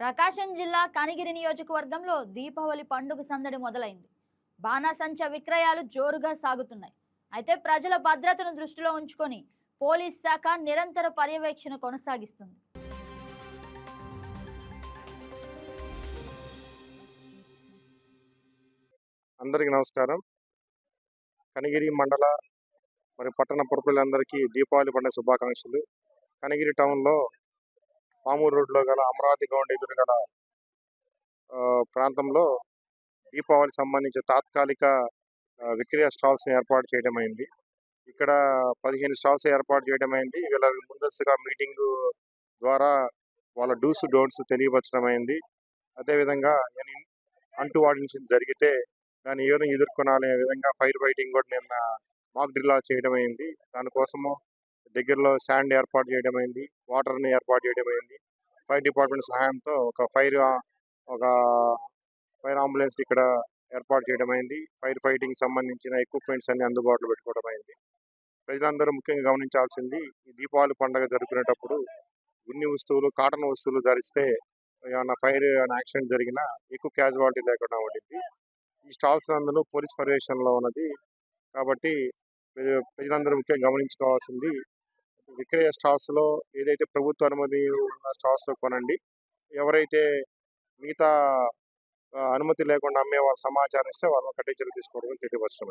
ప్రకాశం జిల్లా కనిగిరి నియోజకవర్గంలో దీపావళి పండుగ సందడి మొదలైంది. బాణాసంచ విక్రయాలు జోరుగా సాగుతున్నాయి. అయితే ప్రజల భద్రతను దృష్టిలో ఉంచుకొని పోలీస్ శాఖ నిరంతర పర్యవేక్షణ కొనసాగిస్తుంది. అందరికీ నమస్కారం. కనిగిరి మండల మరి పట్టణ ప్రజలందరికీ దీపావళి పండుగ శుభాకాంక్షలు. కనిగిరి టౌన్లో పామూరు రోడ్లో గల అమరావతి గ్రౌండ్ ఎదురు గల ప్రాంతంలో దీపావళి సంబంధించిన తాత్కాలిక విక్రయ స్టాల్స్ని ఏర్పాటు చేయడం ఇక్కడ పదిహేను స్టాల్స్ ఏర్పాటు చేయడం అయింది. వీళ్ళ ముందస్తుగా మీటింగ్ ద్వారా వాళ్ళ డూస్ డోంట్స్ తెలియపరచడం అయింది. అదేవిధంగా నేను అంటూ వాడించి జరిగితే దాన్ని ఏ విధంగా ఎదుర్కొనాలనే విధంగా ఫైర్ ఫైటింగ్ కూడా నిన్న మాక్ డ్రిల్ చేయడం అయింది. దానికోసము దగ్గరలో శాండ్ ఏర్పాటు చేయడం అయింది వాటర్ని ఏర్పాటు చేయడం అయింది. ఫైర్ డిపార్ట్మెంట్ సహాయంతో ఒక ఫైర్ ఒక ఫైర్ అంబులెన్స్ ఇక్కడ ఏర్పాటు చేయడం అయింది. ఫైర్ ఫైటింగ్ సంబంధించిన ఎక్విప్మెంట్స్ అన్ని అందుబాటులో పెట్టుకోవడం అయింది. ప్రజలందరూ ముఖ్యంగా గమనించాల్సింది ఈ దీపావళి పండుగ జరుపుకునేటప్పుడు ఉన్ని వస్తువులు కాటన్ వస్తువులు ధరిస్తే ఏమైనా ఫైర్ ఏమైనా యాక్సిడెంట్ జరిగినా ఎక్కువ క్యాజువాలిటీ లేకుండా ఉండింది ఈ స్టాల్స్ అందరూ పోలీస్ పర్యవేక్షణలో ఉన్నది. కాబట్టి ప్రజలందరూ ముఖ్యంగా గమనించుకోవాల్సింది విక్రయ స్టాక్స్లో ఏదైతే ప్రభుత్వ అనుమతి ఉన్న స్టాక్స్లో కొనండి. ఎవరైతే మిగతా అనుమతి లేకుండా అమ్మే వాళ్ళ సమాచారం ఇస్తే వాళ్ళని కఠిన చర్యలు తీసుకోవడం తెలియపరచడం